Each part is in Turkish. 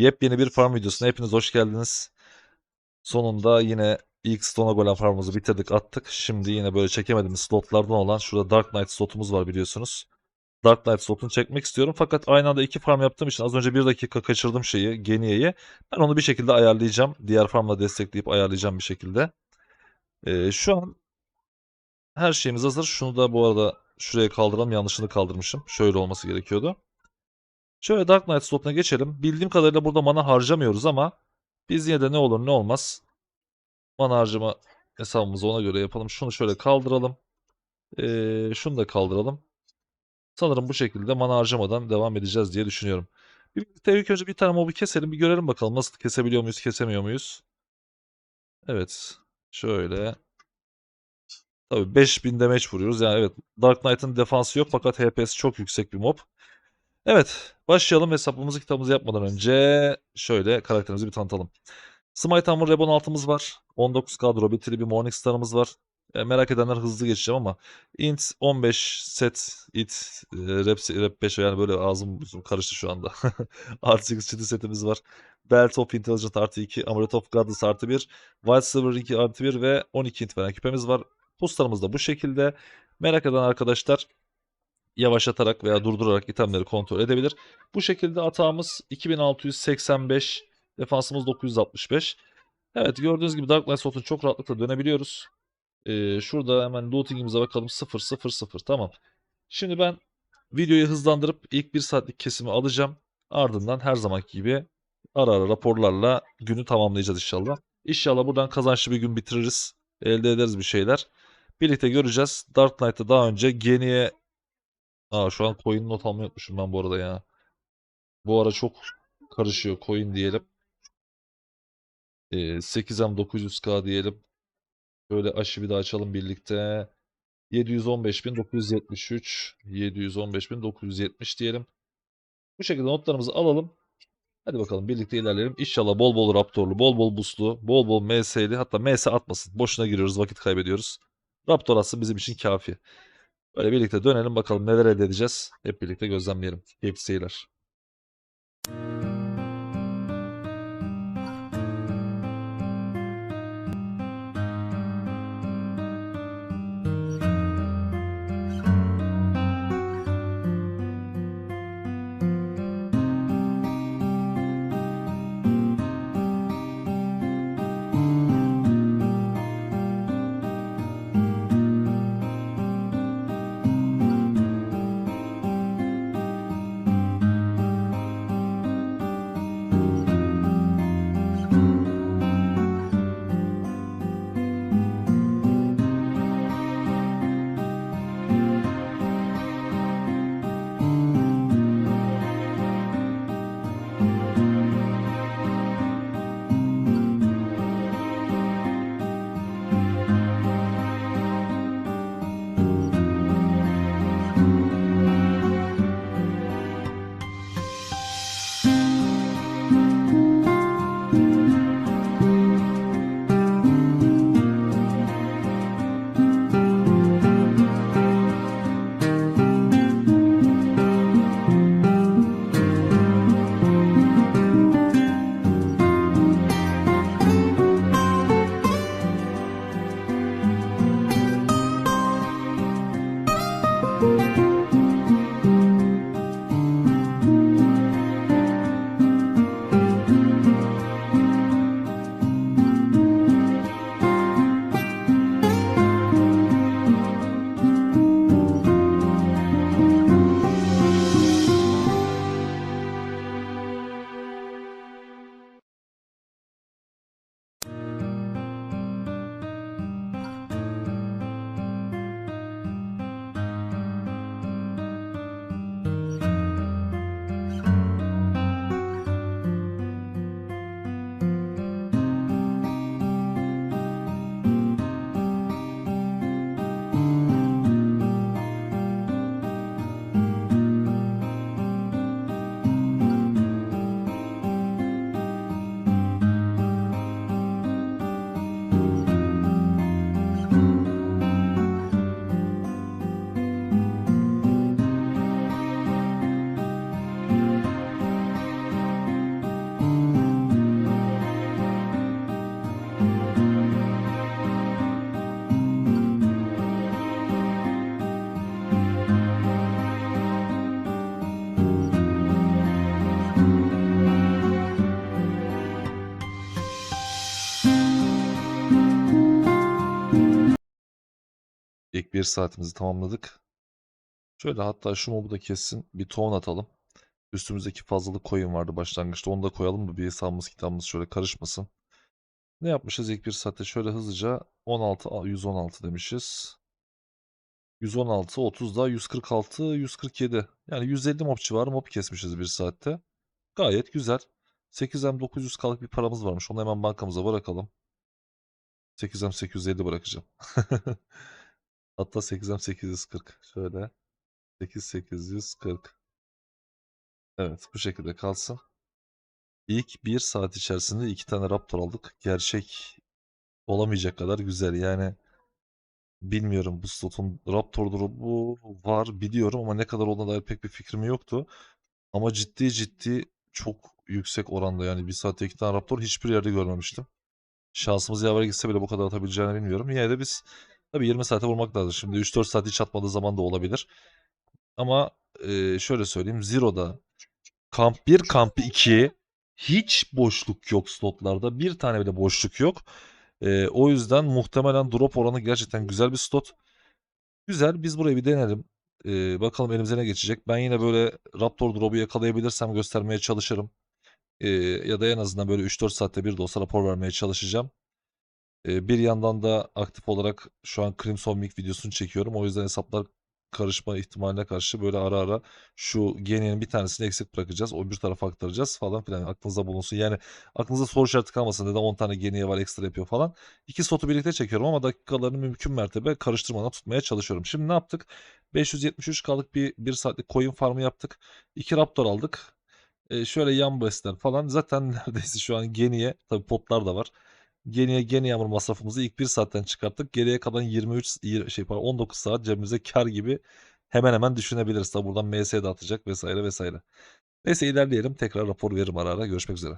Yepyeni bir farm videosuna hepiniz hoş geldiniz. Sonunda yine ilk Stone Golem farmımızı bitirdik attık. Şimdi yine böyle çekemediğimiz slotlardan olan şurada Dark Knight slotumuz var biliyorsunuz. Dark Knight slotunu çekmek istiyorum. Fakat aynı anda iki farm yaptığım için az önce bir dakika kaçırdım şeyi Geniye'yi. Ben onu bir şekilde ayarlayacağım. Diğer farmla destekleyip ayarlayacağım bir şekilde. Ee, şu an her şeyimiz hazır. Şunu da bu arada şuraya kaldıralım. Yanlışını kaldırmışım. Şöyle olması gerekiyordu. Şöyle Dark Knight slotuna geçelim. Bildiğim kadarıyla burada mana harcamıyoruz ama biz yine de ne olur ne olmaz. Mana harcama hesabımızı ona göre yapalım. Şunu şöyle kaldıralım. Ee, şunu da kaldıralım. Sanırım bu şekilde mana harcamadan devam edeceğiz diye düşünüyorum. Bir, ilk önce bir tane mobu keselim. Bir görelim bakalım nasıl kesebiliyor muyuz, kesemiyor muyuz? Evet. Şöyle. Tabii 5000 damage vuruyoruz. Yani evet Dark Knight'ın defansı yok fakat HP'si çok yüksek bir mob. Evet, başlayalım hesabımızı kitabımızı yapmadan önce şöyle karakterimizi bir tanıtalım. Smite Hammer Rebon altımız var. 19 kadro bitiri bir Morningstar'ımız var. E, merak edenler hızlı geçeceğim ama int 15 set it e, rep, rep 5 yani böyle ağzım karıştı şu anda. artı 8 çiti setimiz var. Belt of Intelligent artı 2, Amulet of Goddess artı 1, White Silver 2 artı 1 ve 12 int veren küpemiz var. Puslarımız da bu şekilde. Merak eden arkadaşlar yavaşlatarak veya durdurarak itemleri kontrol edebilir. Bu şekilde atağımız 2685, defansımız 965. Evet gördüğünüz gibi Dark Knight slotunu çok rahatlıkla dönebiliyoruz. Ee, şurada hemen lootingimize bakalım 0 0 0 tamam. Şimdi ben videoyu hızlandırıp ilk bir saatlik kesimi alacağım. Ardından her zamanki gibi ara ara raporlarla günü tamamlayacağız inşallah. İnşallah buradan kazançlı bir gün bitiririz. Elde ederiz bir şeyler. Birlikte göreceğiz. Dark Knight'ta daha önce Geni'ye Aa şu an coin not almayı unutmuşum ben bu arada ya. Bu ara çok karışıyor coin diyelim. Ee, 8M 900k diyelim. Böyle aşı bir daha açalım birlikte. 715.973 715.970 diyelim. Bu şekilde notlarımızı alalım. Hadi bakalım birlikte ilerleyelim. İnşallah bol bol Raptorlu, bol bol buslu, bol bol MS'li hatta MS atmasın. Boşuna giriyoruz, vakit kaybediyoruz. Raptor atsın bizim için kafi. Böyle birlikte dönelim bakalım neler elde edeceğiz. Hep birlikte gözlemleyelim. Keyifli seyirler. Bir saatimizi tamamladık. Şöyle hatta şu mobu da kessin. Bir ton atalım. Üstümüzdeki fazlalık coin vardı başlangıçta. Onu da koyalım da bir hesabımız kitabımız şöyle karışmasın. Ne yapmışız ilk bir saatte? Şöyle hızlıca 16, a, 116 demişiz. 116, 30 daha 146, 147. Yani 150 mob civarı mob kesmişiz bir saatte. Gayet güzel. 8M 900K'lık bir paramız varmış. Onu hemen bankamıza bırakalım. 8M 850 bırakacağım. Hatta 8M 840. Şöyle. 8840. Evet bu şekilde kalsın. İlk bir saat içerisinde iki tane Raptor aldık. Gerçek olamayacak kadar güzel. Yani bilmiyorum bu slotun Raptor drop'u var biliyorum ama ne kadar olduğuna dair pek bir fikrim yoktu. Ama ciddi ciddi çok yüksek oranda yani bir saatte iki tane Raptor hiçbir yerde görmemiştim. Şansımız yaver gitse bile bu kadar atabileceğini bilmiyorum. Yine de biz tabii 20 saate vurmak lazım. Şimdi 3-4 saat hiç atmadığı zaman da olabilir. Ama e, şöyle söyleyeyim. Zero'da kamp 1, kamp 2 hiç boşluk yok slotlarda. Bir tane bile boşluk yok. E, o yüzden muhtemelen drop oranı gerçekten güzel bir slot. Güzel. Biz burayı bir deneyelim. E, bakalım elimize ne geçecek. Ben yine böyle Raptor drop'u yakalayabilirsem göstermeye çalışırım. E, ya da en azından böyle 3-4 saatte bir de olsa rapor vermeye çalışacağım. E, bir yandan da aktif olarak şu an Crimson Week videosunu çekiyorum. O yüzden hesaplar karışma ihtimaline karşı böyle ara ara şu geniyenin bir tanesini eksik bırakacağız. O bir tarafa aktaracağız falan filan. Aklınızda bulunsun. Yani aklınızda soru işareti kalmasın. Neden 10 tane geniye var ekstra yapıyor falan. İki slotu birlikte çekiyorum ama dakikalarını mümkün mertebe karıştırmadan tutmaya çalışıyorum. Şimdi ne yaptık? 573 kalık bir 1 saatlik coin farmı yaptık. 2 Raptor aldık. E, şöyle yan besler falan. Zaten neredeyse şu an geniye tabi potlar da var. Geniye geni yağmur masrafımızı ilk bir saatten çıkarttık. Geriye kalan 23 yir- şey pardon 19 saat cebimize kar gibi hemen hemen düşünebiliriz. Tabi buradan MS de atacak vesaire vesaire. Neyse ilerleyelim. Tekrar rapor veririm ara ara. Görüşmek üzere.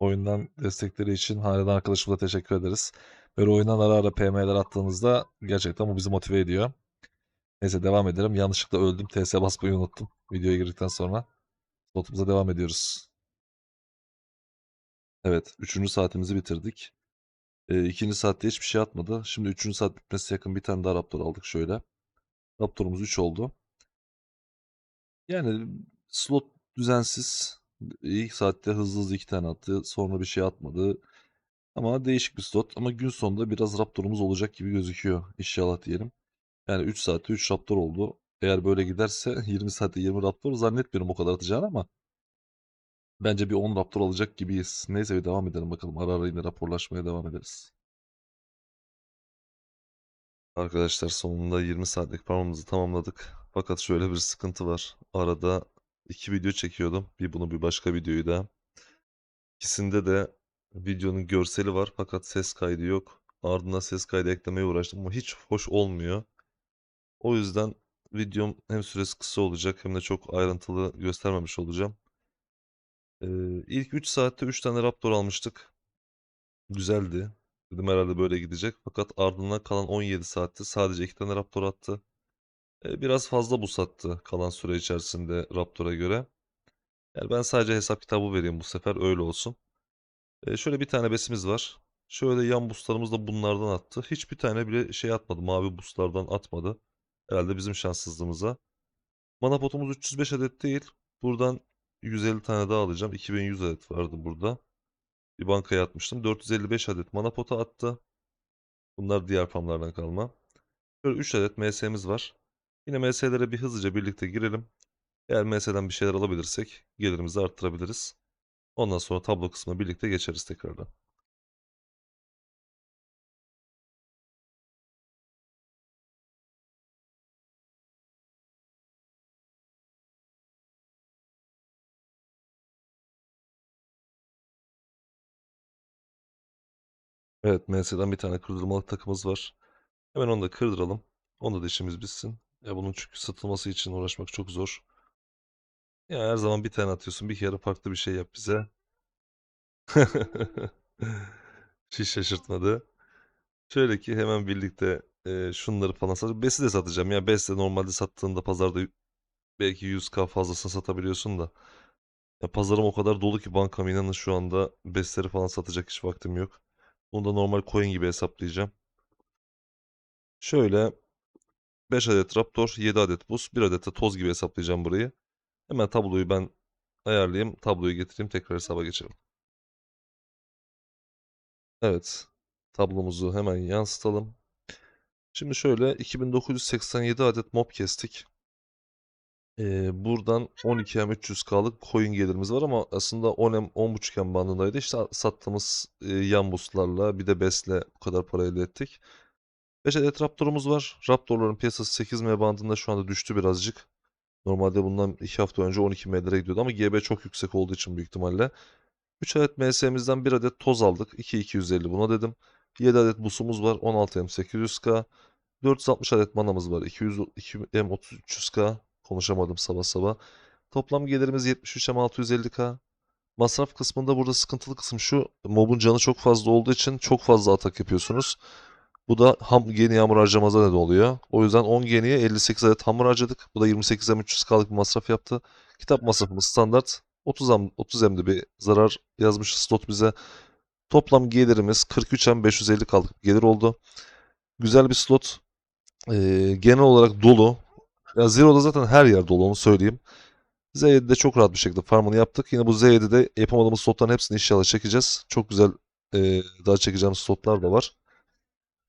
Oyundan destekleri için haneden arkadaşımıza teşekkür ederiz. Böyle oyundan ara ara PM'ler attığınızda gerçekten bu bizi motive ediyor. Neyse devam edelim. Yanlışlıkla öldüm. TS basmayı unuttum. Videoya girdikten sonra. Slotumuza devam ediyoruz. Evet. Üçüncü saatimizi bitirdik. E, ikinci saatte hiçbir şey atmadı. Şimdi üçüncü saat bitmesi yakın bir tane daha Raptor aldık şöyle. Raptor'umuz 3 oldu. Yani slot düzensiz. İlk saatte hızlı hızlı iki tane attı. Sonra bir şey atmadı. Ama değişik bir slot. Ama gün sonunda biraz Raptor'umuz olacak gibi gözüküyor. İnşallah diyelim. Yani 3 saatte 3 Raptor oldu. Eğer böyle giderse 20 saatte 20 Raptor zannetmiyorum o kadar atacağını ama bence bir 10 Raptor alacak gibiyiz. Neyse bir devam edelim bakalım. Ara ara yine raporlaşmaya devam ederiz. Arkadaşlar sonunda 20 saatlik farmımızı tamamladık. Fakat şöyle bir sıkıntı var. Arada iki video çekiyordum. Bir bunu bir başka videoyu da. İkisinde de videonun görseli var fakat ses kaydı yok. Ardından ses kaydı eklemeye uğraştım ama hiç hoş olmuyor. O yüzden videom hem süresi kısa olacak hem de çok ayrıntılı göstermemiş olacağım. Ee, ilk 3 saatte 3 tane Raptor almıştık. Güzeldi. Dedim herhalde böyle gidecek. Fakat ardından kalan 17 saatte sadece 2 tane Raptor attı. Biraz fazla bu sattı kalan süre içerisinde Raptor'a göre. Yani ben sadece hesap kitabı vereyim bu sefer öyle olsun. Şöyle bir tane besimiz var. Şöyle yan boostlarımız da bunlardan attı. Hiçbir tane bile şey atmadı. Mavi boostlardan atmadı. Herhalde bizim şanssızlığımıza. Mana potumuz 305 adet değil. Buradan 150 tane daha alacağım. 2100 adet vardı burada. Bir bankaya atmıştım. 455 adet mana pota attı. Bunlar diğer farmlardan kalma. Şöyle 3 adet MS'miz var. Yine MS'lere bir hızlıca birlikte girelim. Eğer MS'den bir şeyler alabilirsek gelirimizi arttırabiliriz. Ondan sonra tablo kısmına birlikte geçeriz tekrardan. Evet MS'den bir tane kırdırmalık takımız var. Hemen onu da kırdıralım. Onda da işimiz bitsin. Ya bunun çünkü satılması için uğraşmak çok zor. Ya her zaman bir tane atıyorsun. Bir kere farklı bir şey yap bize. Hiç şaşırtmadı. Şöyle ki hemen birlikte e, şunları falan satacağım. Besi de satacağım. Ya Bes de normalde sattığında pazarda belki 100k fazlasını satabiliyorsun da. Ya pazarım o kadar dolu ki bankam inanın şu anda Besleri falan satacak hiç vaktim yok. Bunu da normal coin gibi hesaplayacağım. Şöyle 5 adet Raptor, 7 adet buz, 1 adet de toz gibi hesaplayacağım burayı. Hemen tabloyu ben ayarlayayım. Tabloyu getireyim. Tekrar hesaba geçelim. Evet. Tablomuzu hemen yansıtalım. Şimdi şöyle 2987 adet mob kestik. Ee, buradan 12M 300K'lık coin gelirimiz var ama aslında 10M 10.5M bandındaydı. İşte sattığımız e, yan boostlarla bir de besle bu kadar para elde ettik. 5 adet Raptor'umuz var. Raptor'ların piyasası 8M bandında şu anda düştü birazcık. Normalde bundan 2 hafta önce 12M'lere gidiyordu ama GB çok yüksek olduğu için büyük ihtimalle. 3 adet MS'mizden 1 adet toz aldık. 2250 buna dedim. 7 adet busumuz var. 16M 800K. 460 adet manamız var. 200 2M 3300K. Konuşamadım sabah sabah. Toplam gelirimiz 73M 650K. Masraf kısmında burada sıkıntılı kısım şu. Mob'un canı çok fazla olduğu için çok fazla atak yapıyorsunuz. Bu da ham geni hamur harcamamıza neden oluyor. O yüzden 10 geniye 58 adet hamur harcadık. Bu da 28M 300K'lık bir masraf yaptı. Kitap masrafımız standart. 30 M, 30 M'de bir zarar yazmış slot bize. Toplam gelirimiz 43 M 550 K'lık bir gelir oldu. Güzel bir slot. Ee, genel olarak dolu. Ya Zero'da zaten her yer dolu onu söyleyeyim. Z7'de çok rahat bir şekilde farmını yaptık. Yine bu Z7'de yapamadığımız slotların hepsini inşallah çekeceğiz. Çok güzel e, daha çekeceğimiz slotlar da var.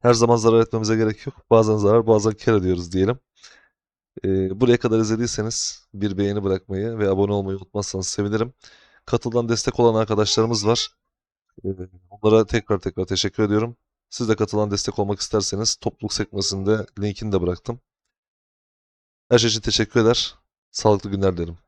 Her zaman zarar etmemize gerek yok. Bazen zarar bazen kar ediyoruz diyelim. E, buraya kadar izlediyseniz bir beğeni bırakmayı ve abone olmayı unutmazsanız sevinirim. Katıldan destek olan arkadaşlarımız var. E, onlara tekrar tekrar teşekkür ediyorum. Siz de katılan destek olmak isterseniz topluluk sekmesinde linkini de bıraktım. Her şey için teşekkür eder. Sağlıklı günler dilerim.